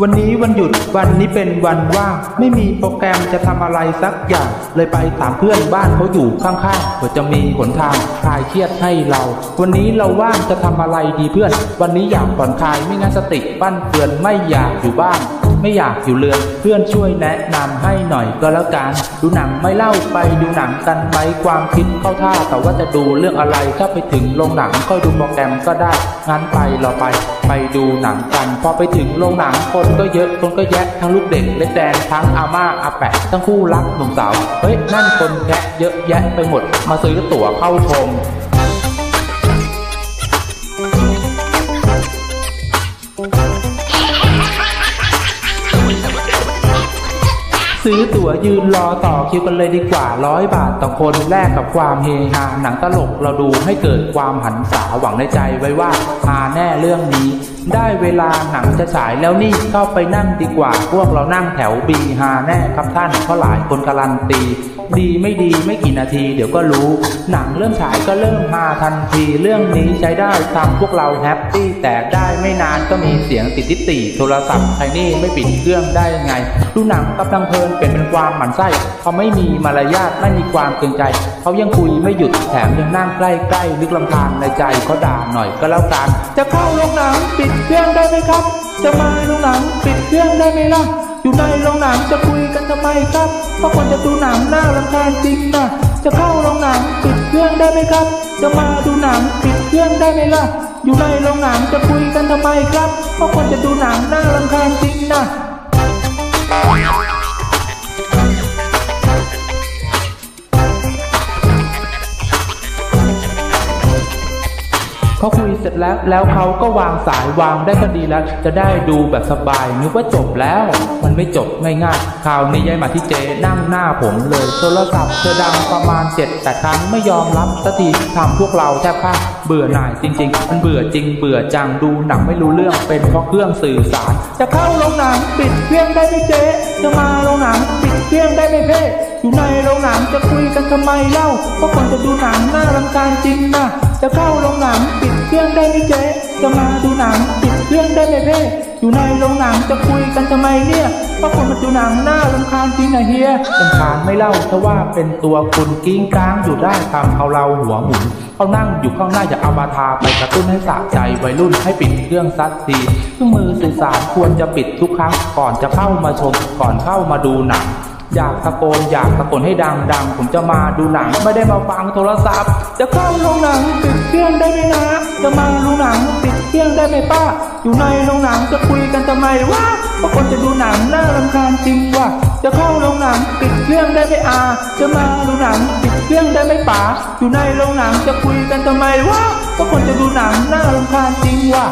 วันนี้วันหยุดวันนี้เป็นวันว่างไม่มีโปรแกรมจะทำอะไรสักอย่าง เลยไปถามเพื่อนบ้านเขาอยู่ข้างๆเผื่อจะมีหนทางคลายเครียดให้เรา วันนี้เราว่างจะทำอะไรดีเพื่อน วันนี้อยากผ่อนคลายไม่งั้นสติปั้นเตือนไม่อยากอยู่บ้าน ไม่อยากอยู่เรือนเพื่อนช่วยแนะนำให้หน่อยก็แล้วกัน ดูหนังไม่เล่าไปดูหนังกันไหมความคิดเข้าท่าแต่ว่าจะดูเรื่องอะไรถ้าไปถึงโรงหนังก็ดูโปรแกรมก็ได้งั้นไปเราไป ไปดูหนังกัน พอไปถึงโรงหนังคนก็เยอะคนก็แยะทั้งลูกเด็กเล็กแดงทั้งอาม่าอาแปะทั้งคู่รักหนุ่มสาวเฮ้ยนั่นคนแคะเยอะแยะไปหมด มาซื้อตั๋วเข้าชม ซื้อตั๋วยืนรอต่อคิวกันเลยดีกว่าร้อยบาทต่อคนแลกกับความเฮฮาหนังตลกเราดูให้เกิดความหันษาหวังในใจไว้ว่าฮาแน่เรื่องนี้ ได้เวลาหนังจะฉายแล้วนี่เข้าไปนั่งดีกว่า พวกเรานั่งแถวบีฮาแน่ครับท่านเพราะหลายคนการันตี ดีไม่ดีไม่กี่นาทีเดี๋ยวก็รู้ หนังเริ่มฉายก็เริ่มฮาทันที เรื่องนี้ใช้ได้ทำพวกเราแฮปปี้แต่ได้ไม่นานก็มีเสียงติดติดติโทรศัพท์ใครนี่ไม่ปิดเครื่องได้ไงดูหนังกำลังเพลินเปลี่ยนเป็นความหมันไส้เขาไม่มีมารยาทไม่มีความเกรงใจเขายังคุยไม่หยุดแถมยังนั่งใกล้ๆนึกลำคาญในใจเขาด่าหน่อยก็แล้วกันจะเข้าโรงหนังปิดเครื่องได้ไหมครับ จะมาโรงหนังปิดเครื่องได้ไหมล่ะ อยู่ในโรงหนังจะคุยกันทำไมครับเพราะคนจะดูหนังน่ารำคาญจริงนะจะเข้าโรงหนังปิดเครื่องได้ไหมครับ จะมาดูหนังปิดเครื่องได้ไหมล่ะ อยู่ในโรงหนังจะคุยกันทำไมครับเพราะคนจะดูหนังน่ารำคาญจริงนะ เขาคุยเสร็จแล้วแล้วเขาก็วางสายวางได้ก็ดีแล้ว จะได้ดูแบบสบายนึกว่าจบแล้ว มันไม่จบง่ายๆคราวนี้ย้ายมาที่เจนั่งหน้าผมเลยโทรศัพท์เธอดังประมาณเจ็ดแต่ครั้งไม่ยอมรับสักทีทำพวกเราแทบพลาดเบื่อหน่ายจริง ๆ มันเบื่อจริงเบื่อจังดูหนังไม่รู้เรื่องเป็นเพราะเครื่องสื่อสาร จะเข้าโรงหนังปิดเครื่องได้ไหมเจ๊จะมาโรงหนังปิดเครื่องได้ไหมเพ่ อยู่ในโรงหนังจะคุยกันทำไมเล่าเพราะคนจะดูหนังน่ารำคาญจริงนะจะเข้าโรงหนังปิดเครื่องได้ไหมเจ๊จะมาดูหนังปิดเครื่องได้ไหมเพ่อยู่ในโรงหนังจะคุยกันทำไมเนี่ยเพราะคนมาดูหนังน่ารำคาญจริงนะเฮียรำคาญไม่เล่าถ้าว่าเป็นตัวคุณกิ้งก้างอยู่ได้ทำเอาเราหัวหมุนเขานั่งอยู่ข้างหน้าอย่าเอาบาทาไปกระตุ้นให้สะใจวัยรุ่นให้ปิดเครื่องซัดทีเครื่องมือสื่อสารควรจะปิดทุกครั้งก่อนจะเข้ามาชมก่อนเข้ามาดูหนัง อยากตะโกนอยากตะโกนให้ดังดังผมจะมาดูหนัง ไม่ได้มาฟังโทรศัพท์ จะเข้าโรงหนังปิดเครื่องได้ไหมนะจะมาดูหนังปิดเครื่องได้ไหมป้า อยู่ในโรงหนังจะคุยกันทำไมวะเพราะคนจะดูหนังน่ารำคาญจริงว่ะจะเข้าโรงหนังปิดเครื่องได้ไหมอา จะมาดูหนังปิดเครื่องได้ไหมป๋าอยู่ในโรงหนังจะคุยกันทำไมวะเพราะคนจะดูหนังน่ารำคาญจริงว่ะ